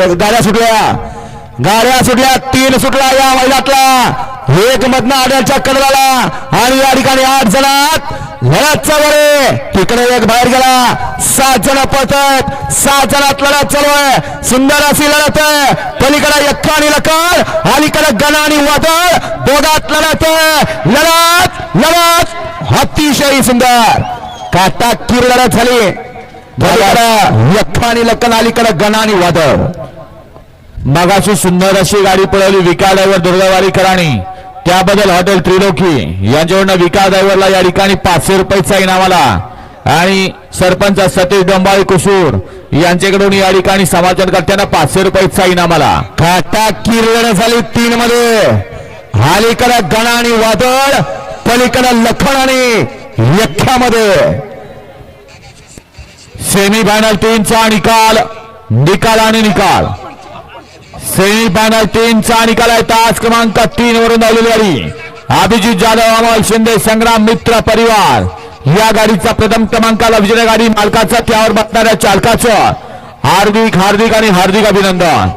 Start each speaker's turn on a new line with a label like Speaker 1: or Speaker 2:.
Speaker 1: गाड्या सुटल्या. गाड्या सुटल्या तीन सुटला या मैदानातला एक मधनं आड्याच्या कडवाला आणि या ठिकाणी आठ जणात लढत चालू आहे तिकडे एक बाहेर गेला. सात जण पळतात. सात जणात लढत चालू आहे. सुंदर अशी लढत आहे. पलीकडे यक्का आणि लकार. अलीकडे गणा आणि वादळ. दोघात लढत आहे. लढत लढत. अतिशय सुंदर. काटा किर लढत झाली. आणि लक्कन अलीकडे गणा आणि वादळ मगाशी सुंदर अशी गाडी पळवली विका ड्रायव्हर दुर्गावारीकरांनी त्याबद्दल हॉटेल त्रिलोकी. यांच्याकडनं विका ड्रायव्हरला या ठिकाणी पाचशे रुपयाचा इनाम आला आणि सरपंच सतीश डोंबाळे कुसूर यांच्याकडून या ठिकाणी समाजकर्त्यांना पाचशे रुपयाचा इनाम आला काटा किरवण झाली तीन मध्ये अलीकडे गणा आणि वादळ पलीकडे लखन आणि यख्यामध्ये सेमी फायनल तीनचा निकाल निकाल आणि निकाल. सेमी फायनल तीनचा निकाल आहे तास क्रमांक तीन वरून धावलेली गाडी. अभिजित जाधव अमोल शिंदे संग्राम मित्र परिवार. या गाडीचा प्रथम क्रमांकाला विजय गाडी मालकाचा त्यावर बसणाऱ्या चालकाचं. हार्दिक हार्दिक आणि हार्दिक अभिनंदन.